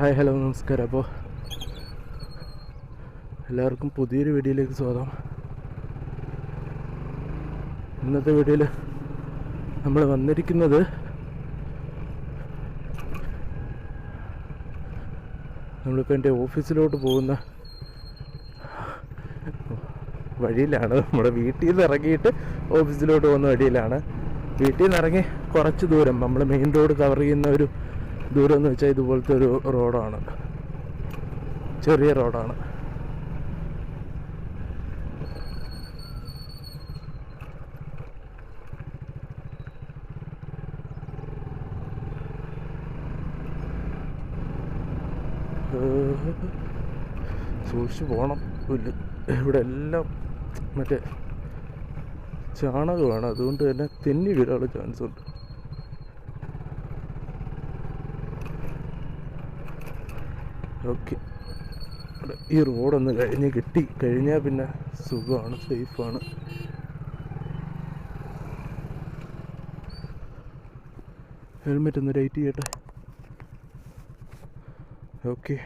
Hi hello നമസ്കാരം. അപ്പോൾ എല്ലാവർക്കും പുതിയൊരു വീഡിയോയിലേക്ക് സ്വാഗതം. ഇന്നത്തെ വീഡിയോയിൽ നമ്മൾ വന്നിരിക്കുന്നത് നമ്മളിപ്പോൾ എന്റെ ഓഫീസിലോട്ട് പോകുന്ന വഴിയിലാണ്. നമ്മുടെ വീട്ടിൽ നിന്ന് ഇറങ്ങിയിട്ട് ഓഫീസിലോട്ട് പോകുന്ന വഴിയിലാണ്. വീട്ടിൽ നിന്ന് ഇറങ്ങി കുറച്ച് ദൂരം. നമ്മൾ മെയിൻ റോഡ് കവർ ചെയ്യുന്ന ഒരു ദൂരം എന്ന് വെച്ചാൽ ഇതുപോലത്തെ ഒരു റോഡാണ്. ചെറിയ റോഡാണ്. സൂക്ഷിച്ചു പോകണം പുല്ല് ഇവിടെ എല്ലാം മറ്റേ ചാണകമാണ്. അതുകൊണ്ട് തന്നെ തെന്നി വീഴാനുള്ള ചാൻസ് ഉണ്ട് ഓക്കെ. ഈ റോഡൊന്ന് കഴിഞ്ഞ് കിട്ടി. കഴിഞ്ഞാൽ പിന്നെ സുഖമാണ് സേഫാണ്. ഹെൽമെറ്റ് ഒന്ന് റൈറ്റ് ചെയ്യട്ടെ. ഓക്കെ.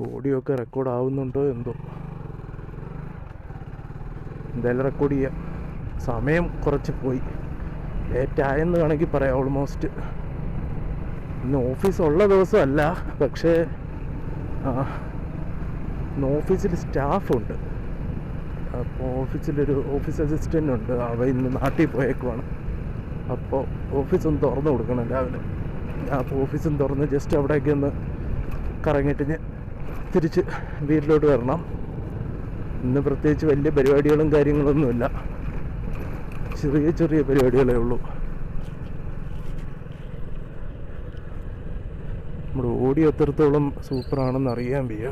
ഓഡിയോ ഒക്കെ റെക്കോർഡ് ആവുന്നുണ്ടോ എന്തോ? എന്തായാലും റെക്കോർഡ് ചെയ്യാം. സമയം കുറച്ച് പോയി. ലേറ്റ് ആയെന്ന് വേണമെങ്കിൽ പറയാം ഓൾമോസ്റ്റ് ഇന്ന് ഓഫീസ് ഉള്ള ദിവസമല്ല. പക്ഷേ ഇന്ന് ഓഫീസിൽ സ്റ്റാഫുണ്ട് അപ്പോൾ ഓഫീസിലൊരു ഓഫീസ് അസിസ്റ്റന്റ് ഉണ്ട്. അവ ഇന്ന് നാട്ടിൽ പോയേക്കുവാണ്. അപ്പോൾ ഓഫീസൊന്ന് തുറന്നു കൊടുക്കണം രാവിലെ അപ്പോൾ ഓഫീസും തുറന്ന് ജസ്റ്റ് അവിടേക്ക് ഒന്ന് കറങ്ങിയിട്ട് ഞാൻ തിരിച്ച് വീട്ടിലോട്ട് വരണം. ഇന്ന് പ്രത്യേകിച്ച് വലിയ പരിപാടികളും കാര്യങ്ങളൊന്നുമില്ല. ചെറിയ ചെറിയ പരിപാടികളേ ഉള്ളൂ. നമ്മുടെ ഓടി എത്രത്തോളം സൂപ്പറാണെന്ന് അറിയാൻ വയ്യ.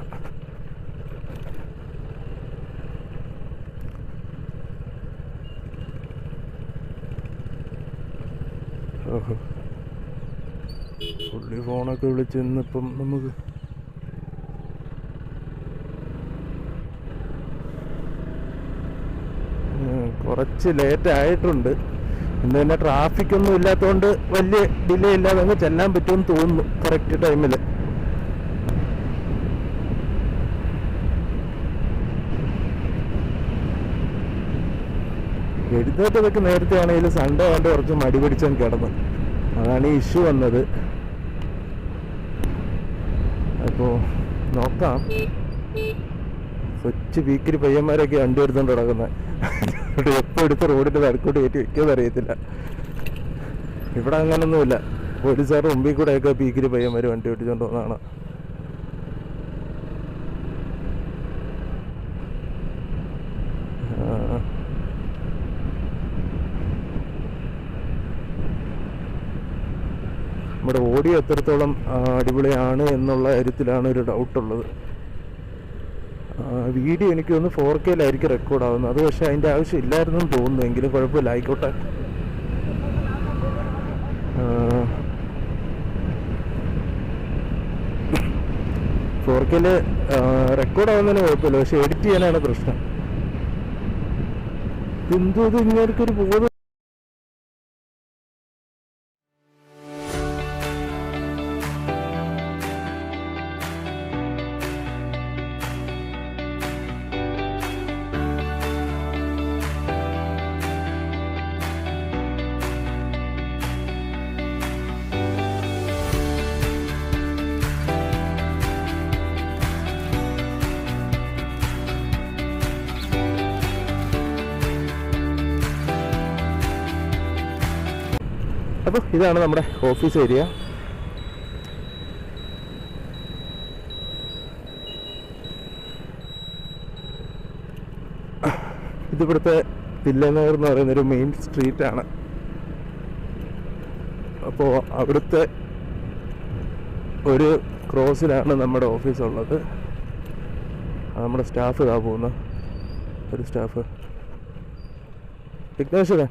പുള്ളി ഫോണൊക്കെ വിളിച്ചിന്നിപ്പം നമുക്ക് കുറച്ച് ലേറ്റ് ആയിട്ടുണ്ട്. ഇന്ന് പിന്നെ ട്രാഫിക് ഒന്നും ഇല്ലാത്തതുകൊണ്ട് വലിയ ഡിലേ ഇല്ലാതെ അങ്ങ് ചെല്ലാൻ പറ്റുമെന്ന് തോന്നുന്നു കറക്റ്റ് ടൈമിൽ എഴുന്നേറ്റതൊക്കെ നേരത്തെ ആണെങ്കിലും സൺഡേ ആണ്ട് കുറച്ച് മടി പിടിച്ചാൽ കിടന്നു. അതാണ് ഈ ഇഷ്യൂ വന്നത്. അപ്പോൾ നോക്കാം. കൊച്ചു വീക്കിരി പയ്യന്മാരൊക്കെ വണ്ടി എടുത്തോണ്ട് കിടക്കുന്നത് എപ്പോൾ എടുത്ത് റോഡിന്റെ നടുക്കോട്ട് കയറ്റി വെക്കുമെന്ന് അറിയത്തില്ല. ഇവിടെ അങ്ങനൊന്നുമില്ല. പോലീസുകാരുടെ മുമ്പിൽ കൂടെയൊക്കെ പീക്കിരി പയ്യന്മാർ വണ്ടി ഓടിച്ചോണ്ട് പോകുന്നതാണ്. നമ്മുടെ ഓഡിയോ എത്രത്തോളം അടിപൊളിയാണ് എന്നുള്ള കാര്യത്തിലാണ് ഒരു ഡൗട്ടുള്ളത് വീഡിയോ എനിക്ക് ഒന്ന് ഫോർ കെയിലായിരിക്കും റെക്കോർഡ് ആവുന്നത് അത് പക്ഷേ അതിന്റെ ആവശ്യം ഇല്ലായിരുന്നു തോന്നുന്നു. എങ്കിലും കുഴപ്പമില്ല ആയിക്കോട്ടെ ഫോർ കെയിൽ റെക്കോർഡാവുന്നതിന് കുഴപ്പമില്ല. പക്ഷെ എഡിറ്റ് ചെയ്യാനാണ് പ്രശ്നം. എന്തോ ഇത്? ഇങ്ങനെയൊരു ബോധം ഇതാണ് നമ്മുടെ ഓഫീസ് ഏരിയ. ഇതിവിടുത്തെ തില്ലനഗർ എന്ന് പറയുന്ന ഒരു മെയിൻ സ്ട്രീറ്റാണ്. അപ്പോൾ അവിടുത്തെ ഒരു ക്രോസിലാണ് നമ്മുടെ ഓഫീസ് ഉള്ളത്. നമ്മുടെ സ്റ്റാഫ് ഇതാ പോകുന്ന. ഒരു സ്റ്റാഫ്. വിഘ്നേശ്വരൻ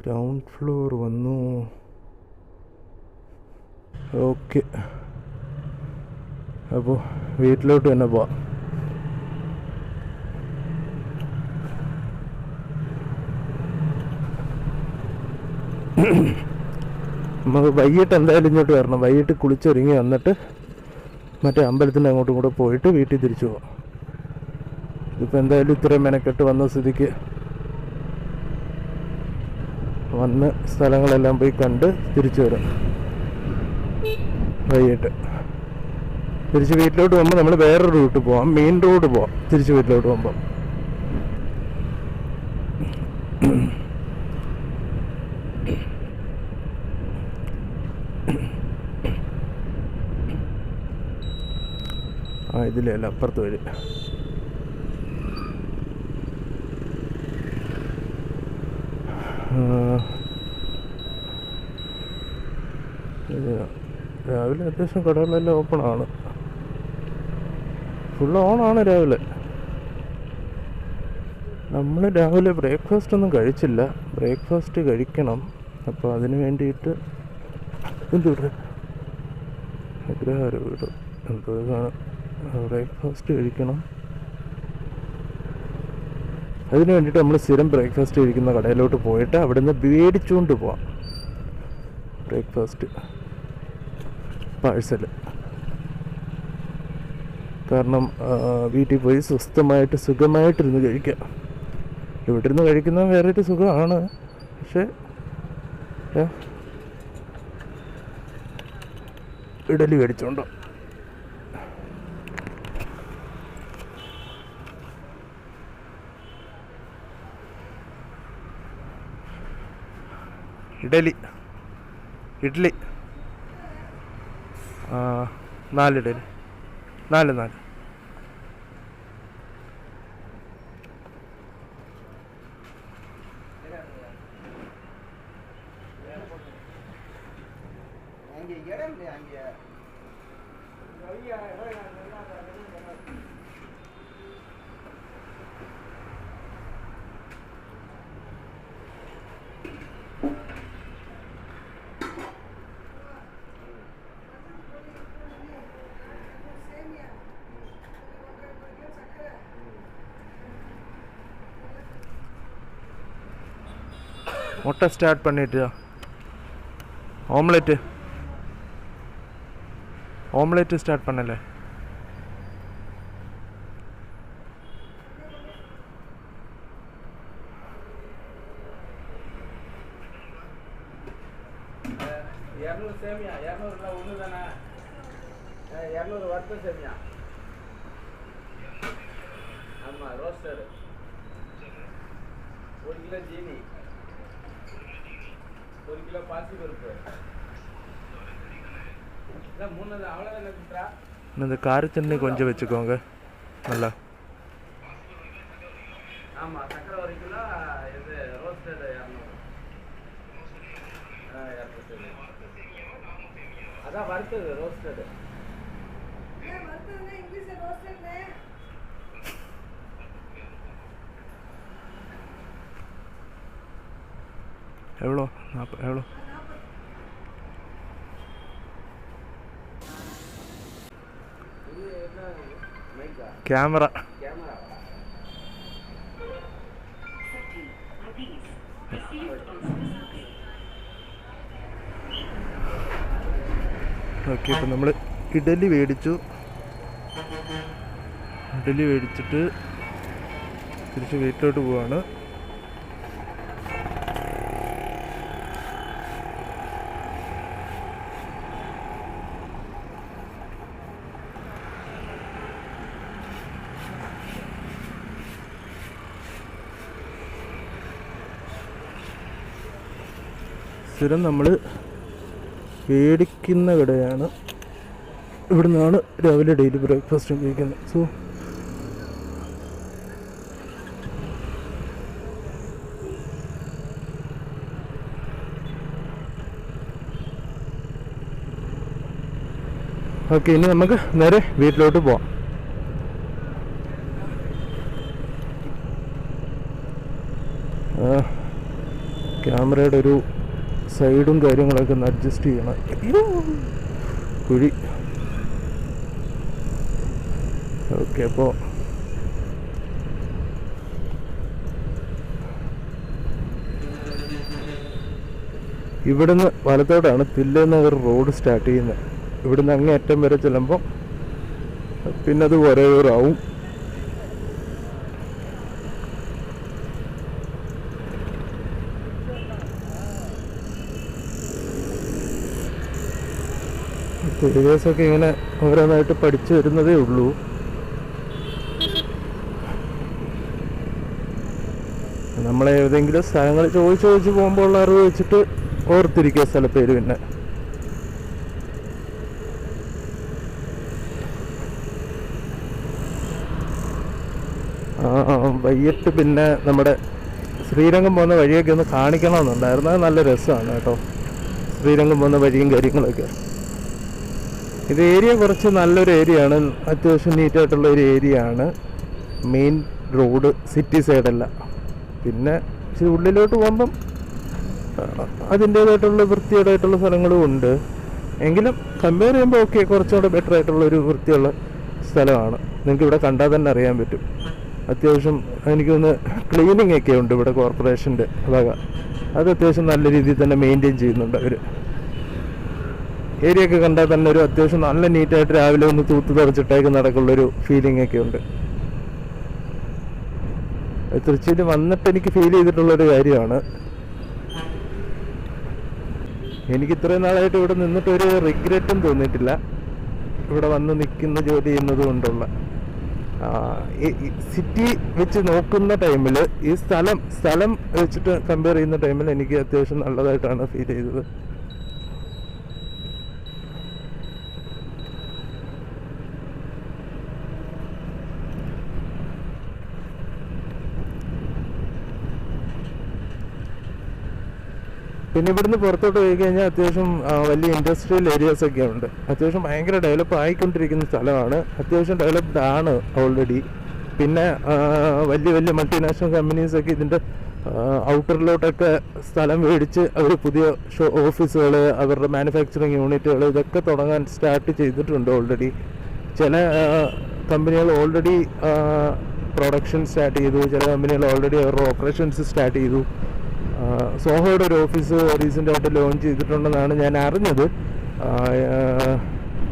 ഗ്രൗണ്ട് ഫ്ലോർ വന്നു. ഓക്കെ അപ്പോൾ വീട്ടിലോട്ട് തന്നെ പോവാം. നമുക്ക് വൈകിട്ട് എന്തായാലും ഇങ്ങോട്ട് വരണം. വൈകിട്ട് കുളിച്ചൊരുങ്ങി വന്നിട്ട് മറ്റേ അമ്പലത്തിന്റെ അങ്ങോട്ടും കൂടെ പോയിട്ട് വീട്ടിൽ തിരിച്ചു പോവാം. ഇതിപ്പോൾ എന്തായാലും ഇത്രയും മെനക്കെട്ട് വന്ന സ്ഥിതിക്ക് വന്ന് സ്ഥലങ്ങളെല്ലാം പോയി കണ്ട് തിരിച്ചു വരാം. വൈകിട്ട്. തിരിച്ച് വീട്ടിലോട്ട് പോകുമ്പോൾ നമ്മൾ വേറൊരു റൂട്ട് പോവാം. മെയിൻ റോഡ് പോവാം. തിരിച്ച് വീട്ടിലോട്ട് പോകുമ്പോൾ ആ ഇതിലല്ല അപ്പുറത്ത് വഴി ആ, ഇത് രാവിലെ അത്യാവശ്യം കടകളെല്ലാം ഓപ്പൺ ആണ് ഫുൾ ഓണാണ് രാവിലെ. നമ്മൾ രാവിലെ ബ്രേക്ക്ഫാസ്റ്റ് ഒന്നും കഴിച്ചില്ല. ബ്രേക്ക്ഫാസ്റ്റ് കഴിക്കണം. അപ്പോൾ അതിന് വേണ്ടിയിട്ട് എന്തുവിടെ അഗ്രഹാര വീട് എന്തോ ബ്രേക്ക്ഫാസ്റ്റ് കഴിക്കണം. അതിന് വേണ്ടിയിട്ട് നമ്മൾ സ്ഥിരം ബ്രേക്ക്ഫാസ്റ്റ് കഴിക്കുന്ന കടയിലോട്ട് പോയിട്ട് അവിടുന്ന് മേടിച്ചുകൊണ്ട് പോവാം. ബ്രേക്ക്ഫാസ്റ്റ് പാഴ്സൽ കാരണം വീട്ടിൽ പോയി സ്വസ്ഥമായിട്ട് സുഖമായിട്ടിരുന്ന് കഴിക്കാം ഇവിടെ ഇരുന്ന് കഴിക്കുന്നത് വേറെ ഒരു സുഖമാണ്. പക്ഷേ ഇഡലി മേടിച്ചോണ്ടോ ഇഡലി. ഇഡ്ഡലി നാല് ഇഡലി നാല് നാല്. முட்டை ஸ்டார்ட் பண்ணிட்டு ஆம்லெட்டு ஆம்லெட்டு ஸ்டார்ட் பண்ணல இந்த காரி தண்ணி கொஞ்சம் வச்சுக்கோங்க. நல்லா. எவ்வளோ? நாற்பது எவ்வளோ? ക്യാമറ. ഓക്കെ ഇപ്പം നമ്മൾ ഇഡലി മേടിച്ചു ഇഡലി മേടിച്ചിട്ട് തിരിച്ച് വീട്ടിലോട്ട് പോവാണ്. സ്ഥിരം നമ്മൾ പേടിക്കുന്ന കടയാണ്. ഇവിടെ നിന്നാണ് രാവിലെ ഡെയിലി ബ്രേക്ക്ഫാസ്റ്റ് ഉപയോഗിക്കുന്നത് സോ ഓക്കെ ഇനി നമുക്ക് നേരെ വീട്ടിലോട്ട് പോവാം. ക്യാമറയുടെ ഒരു സൈഡും കാര്യങ്ങളൊക്കെ ഒന്ന് അഡ്ജസ്റ്റ് ചെയ്യണം. അയ്യോ, കുഴി. ഓക്കെ അപ്പോൾ ഇവിടുന്ന് വലത്തോട്ടാണ് തില്ലനഗർ റോഡ് സ്റ്റാർട്ട് ചെയ്യുന്നത്. ഇവിടുന്ന് അങ്ങേ അറ്റം വരെ ചെല്ലുമ്പോൾ പിന്നെ അത് ഒരേറാവും ഏകദേശമൊക്കെ ഇങ്ങനെ ഓരോന്നായിട്ട് പഠിച്ചു വരുന്നതേ ഉള്ളൂ. നമ്മളെ ഏതെങ്കിലും സ്ഥലങ്ങൾ ചോദിച്ച് ചോദിച്ച് പോകുമ്പോൾ ഉള്ള അറിവ് വെച്ചിട്ട് ഓർത്തിരിക്കുക സ്ഥലപ്പേര് പിന്നെ. വൈകിട്ട് പിന്നെ നമ്മുടെ ശ്രീരംഗം പോകുന്ന വഴിയൊക്കെ ഒന്ന് കാണിക്കണമെന്നുണ്ടായിരുന്നു. നല്ല രസമാണ് കേട്ടോ. ശ്രീരംഗം പോകുന്ന വഴിയും കാര്യങ്ങളൊക്കെ. ഇത് ഏരിയ കുറച്ച് നല്ലൊരു ഏരിയ ആണ്. അത്യാവശ്യം നീറ്റായിട്ടുള്ള ഒരു ഏരിയ ആണ്. മെയിൻ റോഡ് സിറ്റി സൈഡല്ല പിന്നെ ഇച്ചിരി ഉള്ളിലോട്ട് പോകുമ്പം അതിന്റേതായിട്ടുള്ള വൃത്തിയുടേതായിട്ടുള്ള സ്ഥലങ്ങളും ഉണ്ട്. എങ്കിലും കമ്പയർ ചെയ്യുമ്പോൾ ഓക്കെ കുറച്ചുകൂടെ ബെറ്റർ ആയിട്ടുള്ള ഒരു വൃത്തിയുള്ള സ്ഥലമാണ്. നിങ്ങൾക്ക് ഇവിടെ കണ്ടാൽ തന്നെ അറിയാൻ പറ്റും. അത്യാവശ്യം എനിക്കൊന്ന് ക്ലീനിങ് ഒക്കെ ഉണ്ട് ഇവിടെ കോർപ്പറേഷന്റെ വക അത് അത്യാവശ്യം നല്ല രീതിയിൽ തന്നെ മെയിന്റെയിൻ ചെയ്യുന്നുണ്ട് അവർ ഏരിയ ഒക്കെ കണ്ടാൽ തന്നെ ഒരു അത്യാവശ്യം നല്ല നീറ്റായിട്ട് രാവിലെ ഒന്ന് തൂത്ത് തുടച്ചിട്ടേക്ക് നടക്കുള്ളൊരു ഫീലിംഗ് ഒക്കെ ഉണ്ട്. തൃശ്ശൂർ വന്നിട്ട് എനിക്ക് ഫീൽ ചെയ്തിട്ടുള്ളൊരു കാര്യമാണ്. എനിക്ക് ഇത്രയും നാളായിട്ട് ഇവിടെ നിന്നിട്ട് ഒരു റിഗ്രറ്റും തോന്നിയിട്ടില്ല. ഇവിടെ വന്ന് നിൽക്കുന്ന ജോലി ചെയ്യുന്നത് കൊണ്ടുള്ള. സിറ്റി വെച്ച് നോക്കുന്ന ടൈമിൽ ഈ സ്ഥലം സ്ഥലം വെച്ചിട്ട് കമ്പയർ ചെയ്യുന്ന ടൈമിൽ എനിക്ക് അത്യാവശ്യം നല്ലതായിട്ടാണ് ഫീൽ ചെയ്തത്. പിന്നെ ഇവിടുന്ന് പുറത്തോട്ട് പോയി കഴിഞ്ഞാൽ അത്യാവശ്യം വലിയ ഇൻഡസ്ട്രിയൽ ഏരിയാസ് ഒക്കെ ഉണ്ട്. അത്യാവശ്യം ഭയങ്കര ഡെവലപ്പ് ആയിക്കൊണ്ടിരിക്കുന്ന സ്ഥലമാണ്. അത്യാവശ്യം ഡെവലപ്ഡ് ആണ് ഓൾറെഡി പിന്നെ വലിയ വലിയ മൾട്ടിനാഷണൽ കമ്പനീസ് ഒക്കെ ഇതിന്റെ ഔട്ടറിലോട്ടൊക്കെ സ്ഥലം മേടിച്ച് അവർ പുതിയ ഷോ ഓഫീസുകൾ അവരുടെ മാനുഫാക്ചറിങ് യൂണിറ്റുകൾ ഇതൊക്കെ തുടങ്ങാൻ സ്റ്റാർട്ട് ചെയ്തിട്ടുണ്ട് ഓൾറെഡി ചില കമ്പനികൾ ഓൾറെഡി പ്രൊഡക്ഷൻ സ്റ്റാർട്ട് ചെയ്തു. ചില കമ്പനികൾ ഓൾറെഡി അവരുടെ ഓപ്പറേഷൻസ് സ്റ്റാർട്ട് ചെയ്തു. സോഹോയുടെ ഒരു ഓഫീസ് റീസെന്റ് ആയിട്ട് ലോഞ്ച് ചെയ്തിട്ടുണ്ടെന്നാണ് ഞാൻ അറിഞ്ഞത്.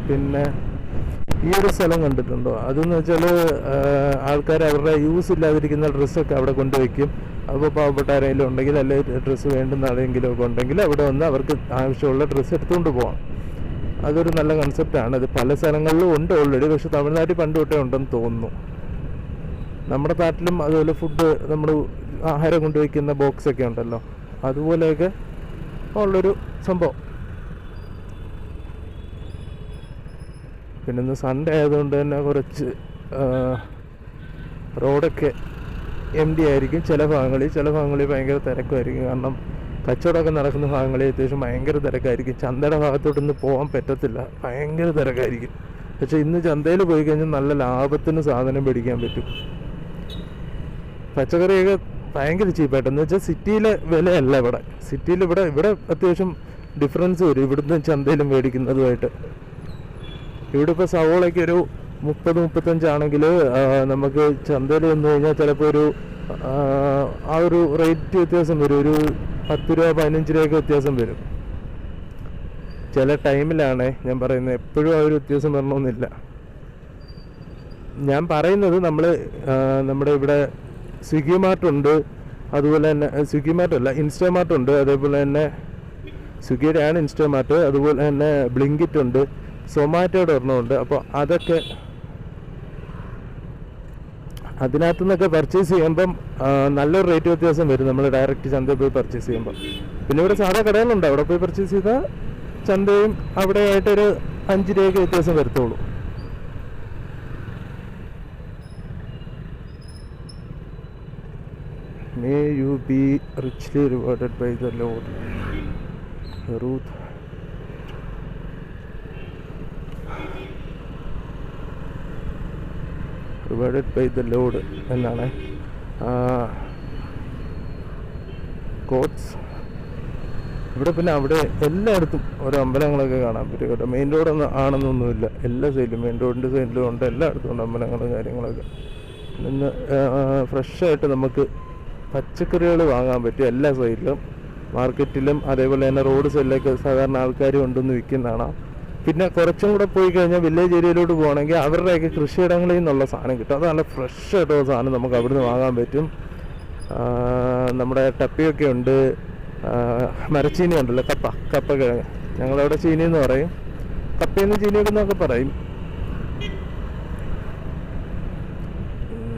പിന്നെ ഈ ഒരു സ്ഥലം കണ്ടിട്ടുണ്ടോ? അതെന്ന് വെച്ചാൽ ആൾക്കാർ അവരുടെ യൂസ് ഇല്ലാതിരിക്കുന്ന ഡ്രസ്സൊക്കെ അവിടെ കൊണ്ടുവയ്ക്കും. അപ്പോൾ പാവപ്പെട്ട ആരെങ്കിലും ഉണ്ടെങ്കിൽ അല്ലെങ്കിൽ ഡ്രസ്സ് വേണ്ടുന്ന ആരെങ്കിലും ഒക്കെ ഉണ്ടെങ്കിൽ അവിടെ വന്ന് അവർക്ക് ആവശ്യമുള്ള ഡ്രസ്സ് എടുത്തുകൊണ്ട് പോകാം അതൊരു നല്ല കൺസെപ്റ്റാണ് അത് പല സ്ഥലങ്ങളിലും ഉണ്ട് ഓൾറെഡി പക്ഷെ തമിഴ്നാട്ടിൽ പണ്ട് തൊട്ടേ ഉണ്ടെന്ന് തോന്നുന്നു. നമ്മുടെ നാട്ടിലും അതുപോലെ ഫുഡ് നമ്മൾ ആഹാരം കൊണ്ടുവയ്ക്കുന്ന ബോക്സ് ഒക്കെ ഉണ്ടല്ലോ. അതുപോലെയൊക്കെ ഉള്ളൊരു സംഭവം. പിന്നെ ഇന്ന് സൺഡേ ആയതുകൊണ്ട് തന്നെ കുറച്ച് റോഡൊക്കെ എം ഡി ആയിരിക്കും. ചില ഭാഗങ്ങളിൽ ചില ഭാഗങ്ങളിൽ ഭയങ്കര തിരക്കുമായിരിക്കും കാരണം കച്ചവടമൊക്കെ നടക്കുന്ന ഭാഗങ്ങളിൽ അത്യാവശ്യം ഭയങ്കര തിരക്കായിരിക്കും. ചന്തയുടെ ഭാഗത്തോട്ടൊന്നും പോകാൻ പറ്റത്തില്ല. ഭയങ്കര തിരക്കായിരിക്കും. പക്ഷേ ഇന്ന് ചന്തയിൽ പോയി കഴിഞ്ഞാൽ നല്ല ലാഭത്തിന് സാധനം പിടിക്കാൻ പറ്റും. പച്ചക്കറിയൊക്കെ ഭയങ്കര ചീപ്പായിട്ട് എന്ന് വെച്ചാൽ സിറ്റിയിലെ വിലയല്ല ഇവിടെ. സിറ്റിയിൽ ഇവിടെ ഇവിടെ അത്യാവശ്യം ഡിഫറൻസ് വരും. ഇവിടുന്ന് ചന്തയിലും മേടിക്കുന്നതുമായിട്ട്. ഇവിടെ ഇപ്പോൾ സവോളയ്ക്ക് ഒരു മുപ്പത് മുപ്പത്തഞ്ചാണെങ്കിൽ നമുക്ക് ചന്തയിൽ വന്നു കഴിഞ്ഞാൽ ചിലപ്പോൾ ഒരു ആ, ഒരു റേറ്റ് വ്യത്യാസം വരും. ഒരു പത്ത് രൂപ പതിനഞ്ച് രൂപയൊക്കെ വ്യത്യാസം വരും. ചില ടൈമിലാണ് ഞാൻ പറയുന്നത് എപ്പോഴും ആ ഒരു വ്യത്യാസം വരണമെന്നില്ല. ഞാൻ പറയുന്നത് നമ്മൾ നമ്മുടെ ഇവിടെ സ്വിഗ്ഗി മാർട്ട് ഉണ്ട് അതുപോലെ തന്നെ സ്വിഗ്ഗി മാർട്ട് അല്ല ഇൻസ്റ്റാമാർട്ട് ഉണ്ട് അതേപോലെ തന്നെ സ്വിഗ്ഗിയുടെയാണ് ഇൻസ്റ്റാമാർട്ട് അതുപോലെ തന്നെ ബ്ലിങ്കിറ്റ് ഉണ്ട് സൊമാറ്റോയുടെ ഒരെണ്ണമുണ്ട്. അപ്പോൾ അതൊക്കെ അതിനകത്തു നിന്നൊക്കെ പർച്ചേസ് ചെയ്യുമ്പം നല്ലൊരു റേറ്റ് വ്യത്യാസം വരും. നമ്മൾ ഡയറക്റ്റ് ചന്തയിൽ പോയി പർച്ചേസ് ചെയ്യുമ്പോൾ പിന്നെ ഇവിടെ സാധാ കടകളുണ്ട്. അവിടെ പോയി പർച്ചേസ് ചെയ്താൽ ചന്തയും അവിടെ ആയിട്ടൊരു അഞ്ച് രൂപയൊക്കെ വ്യത്യാസം വരത്തുള്ളൂ. May you be richly rewarded by the Lord. Ruth. Rewarded by the lord എന്നാണ്. കോട്സ് ഇവിടെ പിന്നെ അവിടെ എല്ലായിടത്തും ഓരോ അമ്പലങ്ങളൊക്കെ കാണാൻ പറ്റും കേട്ടോ മെയിൻ റോഡൊന്നും ആണെന്നൊന്നുമില്ല. എല്ലാ സൈഡിലും മെയിൻ റോഡിന്റെ സൈഡിലും ഉണ്ട്. എല്ലായിടത്തും ഉണ്ട് അമ്പലങ്ങളും കാര്യങ്ങളൊക്കെ. നിന്ന് ഫ്രഷായിട്ട് നമുക്ക് പച്ചക്കറികൾ വാങ്ങാൻ പറ്റും എല്ലാ സൈഡിലും മാർക്കറ്റിലും അതേപോലെ തന്നെ റോഡ് സൈഡിലൊക്കെ സാധാരണ ആൾക്കാർ കൊണ്ടുവന്ന് വിൽക്കുന്നതാണ്. പിന്നെ കുറച്ചും കൂടെ പോയി കഴിഞ്ഞാൽ വില്ലേജ് ഏരിയയിലോട്ട് പോകണമെങ്കിൽ അവരുടെയൊക്കെ കൃഷിയിടങ്ങളിൽ നിന്നുള്ള സാധനം കിട്ടും. അത് നല്ല ഫ്രഷ് ആയിട്ടുള്ള സാധനം നമുക്ക് അവിടുന്ന് വാങ്ങാൻ പറ്റും. നമ്മുടെ ടപ്പിയൊക്കെ ഉണ്ട്. മരച്ചീനി ഉണ്ടല്ലോ കപ്പ കപ്പ കിഴങ്ങ് ഞങ്ങളവിടെ ചീനി എന്ന് പറയും കപ്പയെന്ന് ചീനിയൊക്കെ എന്നൊക്കെ പറയും.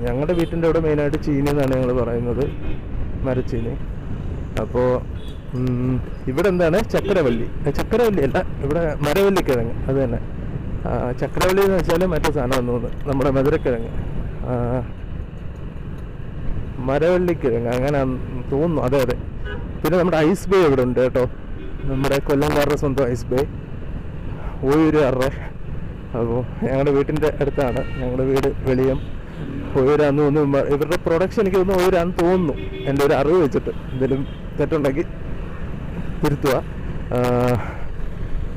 ഞങ്ങളുടെ വീട്ടിന്റെ അവിടെ മെയിനായിട്ട് ചീനി എന്നാണ് ഞങ്ങൾ പറയുന്നത്. മരച്ചീനി. അപ്പോൾ ഇവിടെ എന്താണ്? ചക്കരവല്ലി. ചക്കരവല്ലി അല്ല ഇവിടെ മരവല്ലിക്കിഴങ്ങ്. അത് തന്നെ. ആ, എന്ന് വെച്ചാൽ മറ്റേ സാധനം തോന്നുന്നു. നമ്മുടെ മധുരക്കിഴങ്ങ്. മരവള്ളിക്കിഴങ്ങ് അങ്ങനെ തോന്നുന്നു. അതെ അതെ. പിന്നെ നമ്മുടെ ഐസ് ബേ ഇവിടെ ഉണ്ട് കേട്ടോ. നമ്മുടെ കൊല്ലംകാരുടെ സ്വന്തം ഐസ് ബേ. ഓയൂരുകാരുടെ അപ്പോൾ ഞങ്ങളുടെ വീട്ടിന്റെ അടുത്താണ്. ഞങ്ങളുടെ വീട് വെളിയം. ഓയൂരാന്ന് തോന്നുന്നു. ഇവരുടെ പ്രൊഡക്ഷൻ എനിക്ക് തോന്നുന്നു ഓയൂരാന്ന് തോന്നുന്നു. എന്റെ ഒരു അറിവ് വെച്ചിട്ട് എന്തെങ്കിലും തെറ്റുണ്ടെങ്കിൽ തിരുത്തുക.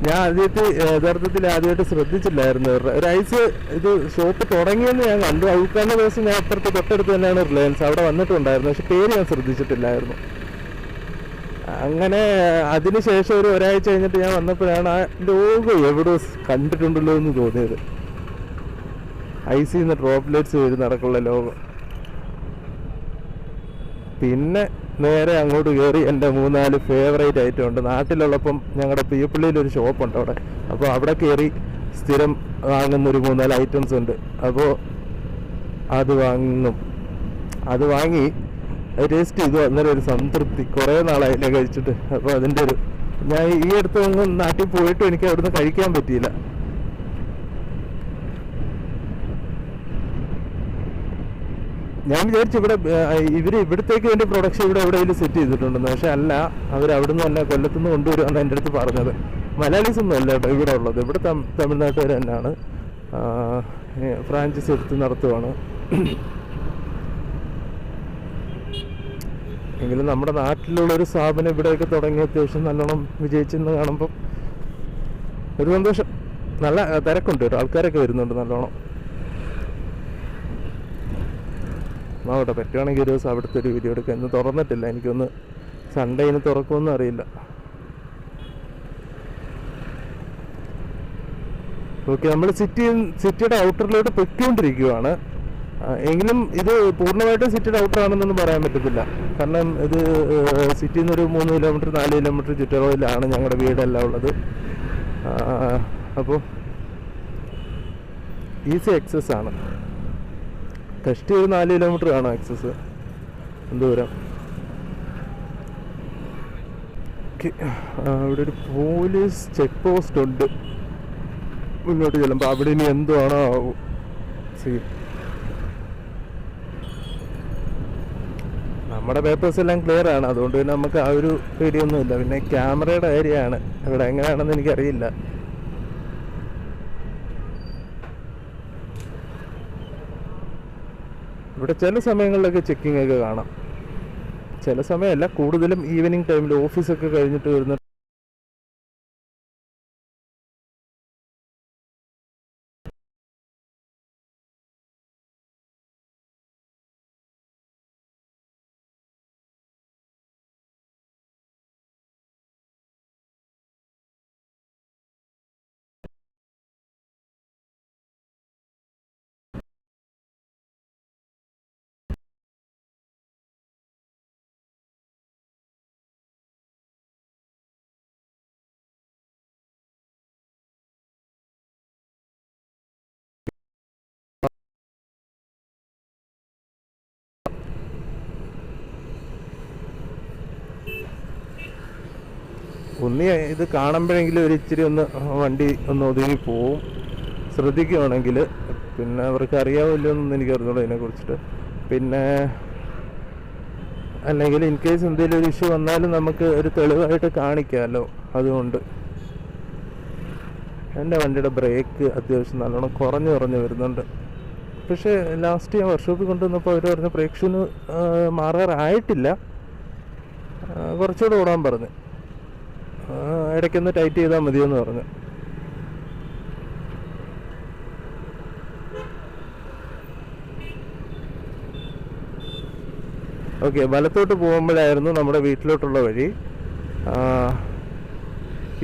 ഞാൻ ആദ്യമായിട്ട് യഥാർത്ഥത്തിൽ ആദ്യമായിട്ട് ശ്രദ്ധിച്ചില്ലായിരുന്നു. ഒരു ഐസ് ഇത് ഷോപ്പ് തുടങ്ങിയെന്ന് ഞാൻ കണ്ടു. അഴുക്കാന്റെ ദിവസം ഞാൻ അപ്പുറത്ത് തൊട്ടടുത്ത് തന്നെയാണ് റിലയൻസ് അവിടെ വന്നിട്ടുണ്ടായിരുന്നു. പക്ഷെ പേര് ഞാൻ ശ്രദ്ധിച്ചിട്ടില്ലായിരുന്നു. അങ്ങനെ അതിനുശേഷം ഒരു ഒരാഴ്ച കഴിഞ്ഞിട്ട് ഞാൻ വന്നപ്പോഴാണ് ആ ലോഗോ എവിടെ കണ്ടിട്ടുണ്ടല്ലോ എന്ന് തോന്നിയത്. ഐസിൽ നിന്ന് ഡ്രോപ്ലെറ്റ്സ് വരും നടക്കുള്ള ലോകം. പിന്നെ നേരെ അങ്ങോട്ട് കയറി എന്റെ മൂന്നാൽ ഫേവറേറ്റ് ഐറ്റം ഉണ്ട്. നാട്ടിലുള്ളപ്പം ഞങ്ങളുടെ പീപ്പിളിയിൽ ഒരു ഷോപ്പുണ്ട് അവിടെ. അപ്പോൾ അവിടെ കയറി സ്ഥിരം വാങ്ങുന്ന ഒരു മൂന്നാൽ ഐറ്റംസ് ഉണ്ട്. അപ്പോൾ അത് വാങ്ങും അത് വാങ്ങി ടേസ്റ്റ് ചെയ്തു. അന്നേരം ഒരു സംതൃപ്തി. കുറേ നാളായില്ലേ കഴിച്ചിട്ട്. അപ്പോൾ അതിന്റെ ഒരു ഞാൻ ഈ അടുത്ത് ഒന്നും നാട്ടിൽ പോയിട്ടും എനിക്ക് അവിടുന്ന് കഴിക്കാൻ പറ്റിയില്ല. ഞാൻ വിചാരിച്ചു ഇവിടെ ഇവർ ഇവിടത്തേക്ക് വേണ്ടി പ്രൊഡക്ഷൻ ഇവിടെ എവിടെയെങ്കിലും സെറ്റ് ചെയ്തിട്ടുണ്ടെന്ന്. പക്ഷെ അല്ല അവർ അവിടുന്ന് തന്നെ കൊല്ലത്തുനിന്ന് കൊണ്ടുവരുമെന്ന് എന്റെ അടുത്ത് പറഞ്ഞത്. മലയാളീസ് ഒന്നും അല്ല കേട്ടോ ഇവിടെ ഉള്ളത്. ഇവിടെ തമിഴ്നാട്ടുകാർ തന്നെയാണ്. ഫ്രാഞ്ചൈസ് എടുത്ത് നടത്തുവാണ്. എങ്കിലും നമ്മുടെ നാട്ടിലുള്ള ഒരു സ്ഥാപനം ഇവിടെയൊക്കെ തുടങ്ങി അത്യാവശ്യം നല്ലോണം വിജയിച്ചെന്ന് കാണുമ്പം ഒരു സന്തോഷം. നല്ല തിരക്കുണ്ട്. കേട്ടോ ആൾക്കാരൊക്കെ വരുന്നുണ്ട് നല്ലോണം. നോക്കട്ടെ പറ്റുവാണെങ്കിൽ ഒരു ദിവസം അവിടുത്തെ ഒരു വീഡിയോ എടുക്കാം. ഇന്ന് തുറന്നിട്ടില്ല. എനിക്കൊന്ന് സൺഡേ ഇനി തുറക്കുമെന്ന് അറിയില്ല. ഓക്കെ നമ്മൾ സിറ്റി സിറ്റിയുടെ ഔട്ടറിലോട്ട് പൊയ്ക്കൊണ്ടിരിക്കുവാണ്. ആ, എങ്കിലും ഇത് പൂർണമായിട്ടും സിറ്റിയുടെ ഔട്ടറാണെന്നൊന്നും പറയാൻ പറ്റത്തില്ല. കാരണം ഇത് സിറ്റിയിൽ നിന്നൊരു മൂന്ന് കിലോമീറ്റർ നാല് കിലോമീറ്റർ ചുറ്റളവിലാണ് ഞങ്ങളുടെ വീടെല്ലാം ഉള്ളത്. അപ്പോൾ ഈസി എക്സസ് ആണ്. കഷ്ടി ഒരു നാല് കിലോമീറ്റർ ആണ് ആക്സസ് ദൂരം അവിടെ ഒരു പോലീസ് ചെക്ക് പോസ്റ്റ് ഉണ്ട്. മുന്നോട്ട് ചെല്ലുമ്പോൾ അവിടെ ഇനി എന്തുവാണോ ആവും. സീ നമ്മുടെ പേപ്പേഴ്സ് എല്ലാം ക്ലിയർ ആണ്. അതുകൊണ്ട് തന്നെ നമുക്ക് ആ ഒരു പേടിയൊന്നുമില്ല. പിന്നെ ക്യാമറയുടെ ഏരിയ ആണ് അവിടെ എങ്ങനെയാണെന്ന് എനിക്കറിയില്ല. ഇവിടെ ചില സമയങ്ങളിലൊക്കെ ചെക്കിംഗ് ഒക്കെ കാണാം. ചില സമയമല്ല കൂടുതലും ഈവനിങ് ടൈമിൽ ഓഫീസൊക്കെ കഴിഞ്ഞിട്ട് വരുന്ന ഒന്നി ഇത് കാണുമ്പോഴെങ്കിലും ഒരു ഇച്ചിരി ഒന്ന് വണ്ടി ഒന്ന് ഒതുങ്ങി പോവും. ശ്രദ്ധിക്കുകയാണെങ്കിൽ പിന്നെ അവർക്ക് അറിയാവില്ലോ എന്നൊന്നും എനിക്ക് അറിഞ്ഞോളൂ ഇതിനെ കുറിച്ചിട്ട്. പിന്നെ അല്ലെങ്കിൽ ഇൻ കേസ് എന്തെങ്കിലും ഒരു ഇഷ്യൂ വന്നാലും നമുക്ക് ഒരു തെളിവായിട്ട് കാണിക്കാമല്ലോ അതുകൊണ്ട്. എന്റെ വണ്ടിയുടെ ബ്രേക്ക് അത്യാവശ്യം നല്ലോണം കുറഞ്ഞു കുറഞ്ഞു വരുന്നുണ്ട്. പക്ഷേ ലാസ്റ്റ് ഞാൻ വർക്ക്ഷോപ്പിൽ കൊണ്ടുവന്നപ്പോൾ അവർ പറഞ്ഞ പ്രേക്ഷന് മാറാറായിട്ടില്ല. കുറച്ചുകൂടെ ഓടാൻ പറഞ്ഞു. ഇടയ്ക്കൊന്ന് ടൈറ്റ് ചെയ്താൽ മതിയെന്ന് പറഞ്ഞു. ഓക്കെ വലത്തോട്ട് പോകുമ്പോഴായിരുന്നു നമ്മുടെ വീട്ടിലോട്ടുള്ള വഴി.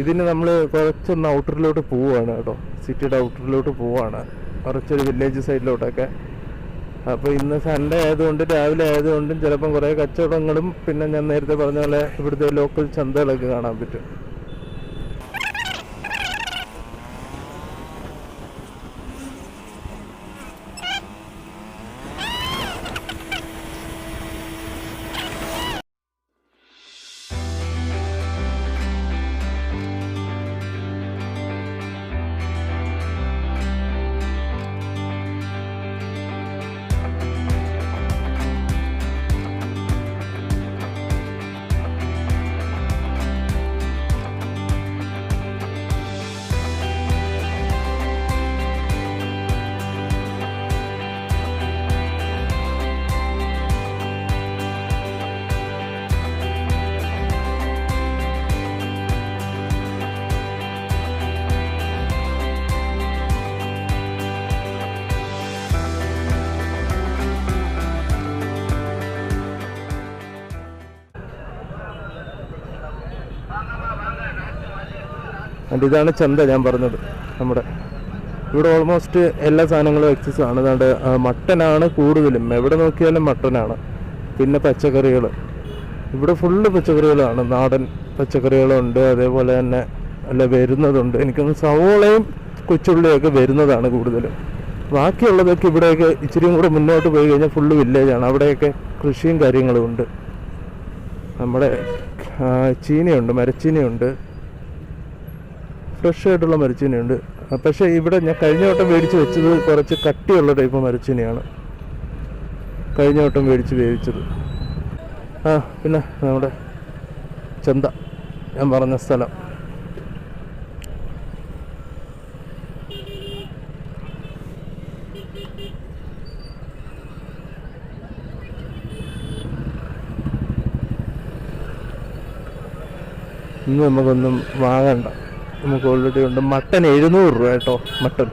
ഇതിന് നമ്മൾ കുറച്ചൊന്ന് ഔട്ടറിലോട്ട് പോവുകയാണ് കേട്ടോ. സിറ്റിയുടെ ഔട്ടറിലോട്ട് പോവുകയാണ്. കുറച്ചൊരു വില്ലേജ് സൈഡിലോട്ടൊക്കെ. അപ്പോൾ ഇന്ന് സൺഡേ ആയതുകൊണ്ട് രാവിലെ ആയതുകൊണ്ടും ചിലപ്പം കുറേ കച്ചവടങ്ങളും പിന്നെ ഞാൻ നേരത്തെ പറഞ്ഞ പോലെ ഇവിടുത്തെ ലോക്കൽ ചന്തകളൊക്കെ കാണാൻ പറ്റും. ആൻഡ് ഇതാണ് ചന്ത ഞാൻ പറഞ്ഞത്. നമ്മുടെ ഇവിടെ ഓൾമോസ്റ്റ് എല്ലാ സാധനങ്ങളും എക്സസ് ആണ്. അതുകൊണ്ട് മട്ടനാണ് കൂടുതലും. എവിടെ നോക്കിയാലും മട്ടനാണ്. പിന്നെ പച്ചക്കറികൾ. ഇവിടെ ഫുള്ള് പച്ചക്കറികളാണ്. നാടൻ പച്ചക്കറികളുണ്ട്. അതേപോലെ തന്നെ അല്ല വരുന്നതുണ്ട്. എനിക്കൊന്ന് സവോളയും കൊച്ചുള്ളിയൊക്കെ വരുന്നതാണ് കൂടുതലും. ബാക്കിയുള്ളതൊക്കെ ഇവിടെയൊക്കെ ഇച്ചിരിയും കൂടെ മുന്നോട്ട് പോയി കഴിഞ്ഞാൽ ഫുള്ള് വില്ലേജാണ് അവിടെയൊക്കെ കൃഷിയും കാര്യങ്ങളും ഉണ്ട്. നമ്മുടെ ചീനിയുണ്ട് മരച്ചീനിയുണ്ട്. ഫ്രഷ് ആയിട്ടുള്ള മരച്ചീനിയുണ്ട് പക്ഷേ ഇവിടെ ഞാൻ കഴിഞ്ഞ വട്ടം മേടിച്ച് വെച്ചത് കുറച്ച് കട്ടിയുള്ള ടൈപ്പ് മരച്ചീനിയാണ്. കഴിഞ്ഞ വട്ടം മേടിച്ച് വേവിച്ചത്. ആ പിന്നെ നമ്മുടെ ചന്ത. ഞാൻ പറഞ്ഞ സ്ഥലം. ഇന്ന് നമുക്കൊന്നും വാങ്ങണ്ട. നമുക്ക് ഓൾറെഡി ഉണ്ട്. മട്ടൻ എഴുന്നൂറ് രൂപ കേട്ടോ മട്ടൻ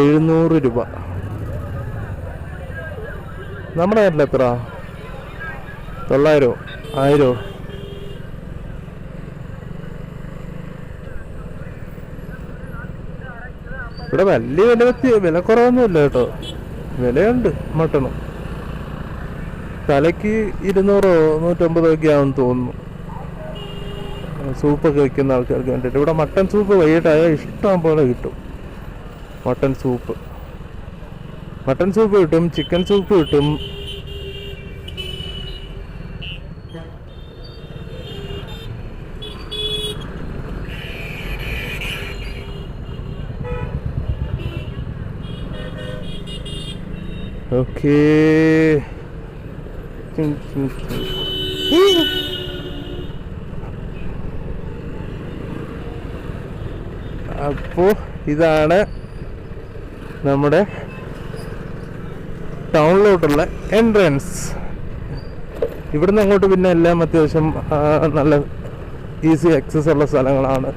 എഴുന്നൂറ് രൂപ. നമ്മുടെ നാട്ടിൽ എത്ര? തൊള്ളായിരോ? ആയിരോ? ഇവിടെ വലിയ വില വ്യത്യ വില കുറവൊന്നുമില്ല കേട്ടോ. വിലയുണ്ട് മട്ടണം തലയ്ക്ക് ഇരുന്നൂറോ നൂറ്റമ്പതോ ഒക്കെ ആവും തോന്നുന്നു. സൂപ്പൊക്കെ വെക്കുന്ന ആൾക്കാർക്ക് വേണ്ടിയിട്ട്. ഇവിടെ മട്ടൻ സൂപ്പ് വൈകിട്ടായാൽ ഇഷ്ടം പോലെ കിട്ടും. മട്ടൻ സൂപ്പ് മട്ടൻ സൂപ്പ് കിട്ടും ചിക്കൻ സൂപ്പ് കിട്ടും. ഓക്കേ അപ്പോൾ ഇതാണ് നമ്മുടെ ടൗണിലോട്ടുള്ള എൻട്രൻസ് ഇവിടുന്ന് അങ്ങോട്ട് പിന്നെ എല്ലാം അത്യാവശ്യം നല്ല ഈസി ആക്സസ് ഉള്ള സ്ഥലങ്ങളാണ്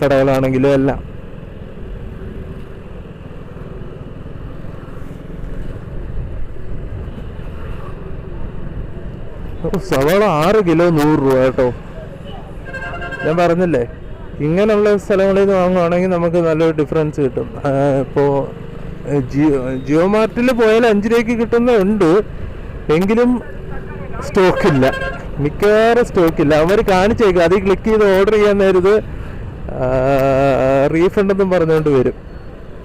കടകളാണെങ്കിലും എല്ലാം. സവാള ആറ് കിലോ നൂറ് രൂപ കേട്ടോ. ഞാൻ പറഞ്ഞില്ലേ? ഇങ്ങനെയുള്ള സ്ഥലങ്ങളിൽ നിന്ന് വാങ്ങുവാണെങ്കിൽ നമുക്ക് നല്ലൊരു ഡിഫറൻസ് കിട്ടും. ഇപ്പോൾ ജിയോ ജിയോ മാർട്ടിൽ പോയാൽ അഞ്ച് രൂപയ്ക്ക് കിട്ടുന്നുണ്ട് എങ്കിലും സ്റ്റോക്കില്ല. മിക്കവാറും സ്റ്റോക്കില്ല. അവർ കാണിച്ചേക്കും. അതിൽ ക്ലിക്ക് ചെയ്ത് ഓർഡർ ചെയ്യാൻ നേരത് റീഫണ്ട് എന്നും പറഞ്ഞുകൊണ്ട് വരും.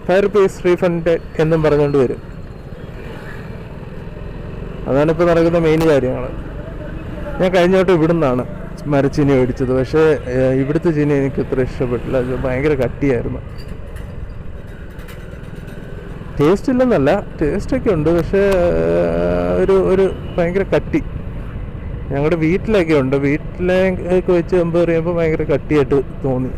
ഫയർ റുപ്പീസ് റീഫണ്ട് എന്നും പറഞ്ഞുകൊണ്ട് വരും. അതാണ് ഇപ്പോൾ നടക്കുന്ന മെയിൻ കാര്യങ്ങൾ ഞാൻ കഴിഞ്ഞോട്ട് ഇവിടുന്നാണ്. മരച്ചീനി മേടിച്ചത്. പക്ഷേ ഇവിടുത്തെ ചീനി എനിക്ക് അത്ര ഇഷ്ടപ്പെട്ടില്ല. അത് ഭയങ്കര കട്ടിയായിരുന്നു. ടേസ്റ്റ് ഇല്ലെന്നല്ല ടേസ്റ്റൊക്കെ ഉണ്ട്. പക്ഷേ ഒരു ഒരു ഭയങ്കര കട്ടി. ഞങ്ങളുടെ വീട്ടിലൊക്കെ ഉണ്ട്. വീട്ടിലേക്ക് വെച്ച് കമ്പയർ ചെയ്യുമ്പോൾ ഭയങ്കര കട്ടിയായിട്ട് തോന്നി.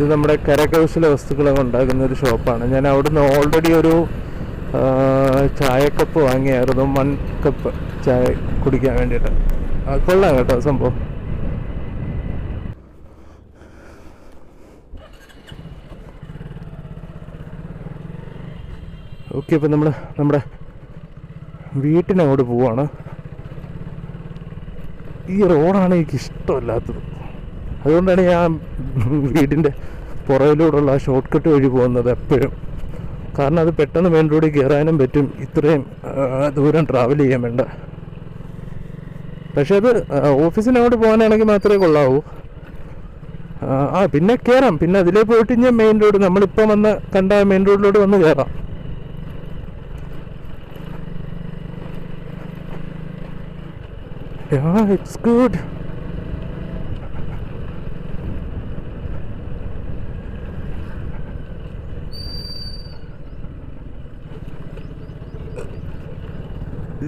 ഇത് നമ്മുടെ കരകൗശല വസ്തുക്കളൊക്കെ ഉണ്ടാക്കുന്ന ഒരു ഷോപ്പാണ്. ഞാൻ അവിടുന്ന് ഓൾറെഡി ഒരു ചായക്കപ്പ് വാങ്ങിയായിരുന്നു. മൺ കപ്പ് ചായ കുടിക്കാൻ വേണ്ടിയിട്ട്. കൊള്ളാം കേട്ടോ സംഭവം. ഓക്കെ ഇപ്പം നമ്മൾ നമ്മുടെ വീട്ടിനങ്ങോട്ട് പോവാണ്. ഈ റോഡാണ് എനിക്ക് ഇഷ്ടമല്ലാത്തത് അതുകൊണ്ടാണ് ഞാൻ വീടിന്റെ പുറകിലൂടെയുള്ള ആ ഷോർട്ട് കട്ട് വഴി പോകുന്നത് എപ്പോഴും. കാരണം അത് പെട്ടെന്ന് മെയിൻ റോഡിൽ കയറാനും പറ്റും. ഇത്രയും ദൂരം ട്രാവൽ ചെയ്യാൻ വേണ്ട. പക്ഷെ അത് ഓഫീസിനോട് പോകാനാണെങ്കിൽ മാത്രമേ കൊള്ളാവൂ. ആ, പിന്നെ കയറാം പിന്നെ അതിലേ പോയിട്ട് ഞാൻ മെയിൻ റോഡ് നമ്മളിപ്പോൾ വന്ന് കണ്ട മെയിൻ റോഡിലോട്ട് വന്ന് കയറാം ഇറ്റ്സ് it's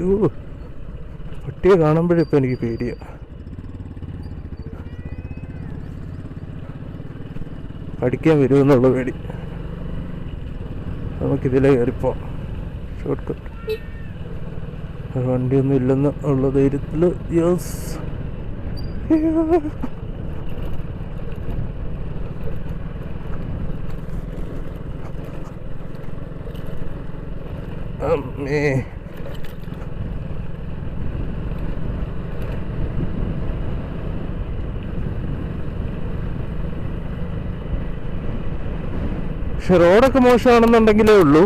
അയ്യോ പട്ടിയെ കാണുമ്പോഴേ ഇപ്പം എനിക്ക് പേടിയാ. പഠിക്കാൻ വരുമെന്നുള്ള പേടി. നമുക്കിതിലെ കയറിപ്പോ ഷോർട്ട് കട്ട് വണ്ടിയൊന്നും ഇല്ലെന്ന് ഉള്ള ധൈര്യത്തിൽ യെസ് അമ്മേ. പക്ഷെ റോഡൊക്കെ മോശമാണെന്നുണ്ടെങ്കിലേ ഉള്ളൂ.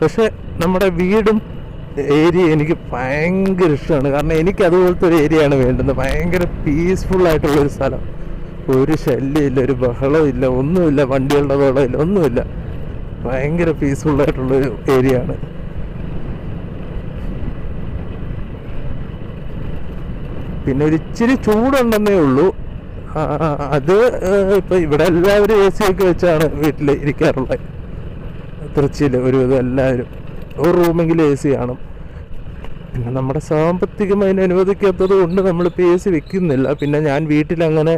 പക്ഷെ നമ്മുടെ വീടും ഏരിയ എനിക്ക് ഭയങ്കര ഇഷ്ടമാണ്. കാരണം എനിക്ക് അതുപോലത്തെ ഒരു ഏരിയയാണ് വേണ്ടത്. ഭയങ്കര പീസ്ഫുൾ ആയിട്ടുള്ള ഒരു സ്ഥലം. ഒരു ശല്യമില്ല ഒരു ബഹളം ഇല്ല ഒന്നുമില്ല വണ്ടികളുടെ ബഹളമില്ല ഒന്നുമില്ല. ഭയങ്കര പീസ്ഫുൾ ആയിട്ടുള്ള ഒരു ഏരിയ ആണ്. പിന്നെ ഒരു ഇച്ചിരി ചൂടുണ്ടെന്നേ ഉള്ളൂ. അത് ഇപ്പൊ ഇവിടെ എല്ലാവരും എ സി ഒക്കെ വെച്ചാണ് വീട്ടിൽ ഇരിക്കാറുള്ളത്. തൃച്ചിയിൽ ഒരുവിധം എല്ലാവരും. ഒരു റൂമെങ്കിലും എ സി കാണും. പിന്നെ നമ്മുടെ സാമ്പത്തികം അതിന് അനുവദിക്കാത്തത് കൊണ്ട് നമ്മളിപ്പോൾ എ സി വെക്കുന്നില്ല. പിന്നെ ഞാൻ വീട്ടിലങ്ങനെ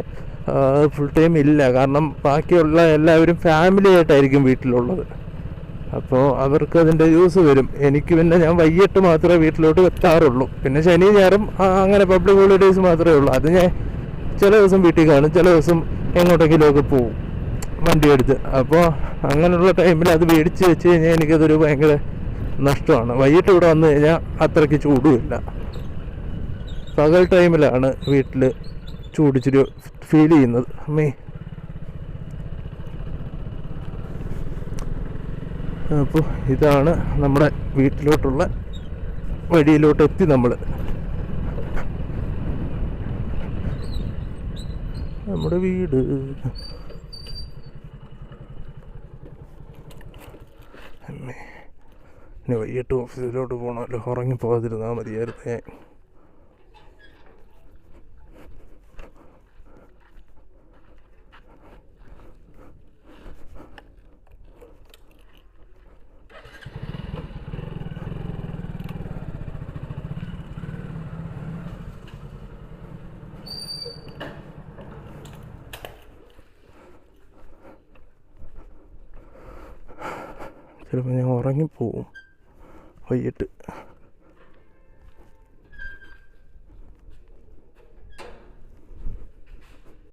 ഫുൾ ടൈം ഇല്ല. കാരണം ബാക്കിയുള്ള എല്ലാവരും ഫാമിലി ആയിട്ടായിരിക്കും വീട്ടിലുള്ളത്. അപ്പോൾ അവർക്ക് അതിന്റെ യൂസ് വരും. എനിക്ക് പിന്നെ ഞാൻ വൈകിട്ട് മാത്രമേ വീട്ടിലോട്ട് എത്താറുള്ളൂ. പിന്നെ ശനി ഞായറും അങ്ങനെ പബ്ലിക് ഹോളിഡേയ്സ് മാത്രമേ ഉള്ളൂ. അത് ഞാൻ ചില ദിവസം വീട്ടിൽ കാണും ചില ദിവസം എങ്ങോട്ടെങ്കിലുമൊക്കെ പോവും. വണ്ടി എടുത്ത്. അപ്പോൾ അങ്ങനെയുള്ള ടൈമിൽ അത് മേടിച്ച് വെച്ച് കഴിഞ്ഞാൽ എനിക്കതൊരു ഭയങ്കര നഷ്ടമാണ്. വൈകിട്ട് ഇവിടെ വന്നു കഴിഞ്ഞാൽ അത്രയ്ക്ക് ചൂടുമില്ല. പകൽ ടൈമിലാണ് വീട്ടിൽ ചൂടിച്ചിരി ഫീൽ ചെയ്യുന്നത്. അമ്മേ. അപ്പോൾ ഇതാണ് നമ്മുടെ വീട്ടിലോട്ടുള്ള വഴിയിലോട്ട് എത്തി നമ്മൾ നമ്മുടെ വീട്. അമ്മേ ഇനി വൈകിട്ട് ഓഫീസിലോട്ട് പോകണമല്ലോ ഉറങ്ങി പോകാതിരുന്നാൽ മതിയായിരുന്നു ചിലപ്പോൾ ഞാൻ ഉറങ്ങിപ്പോവും വൈകിട്ട്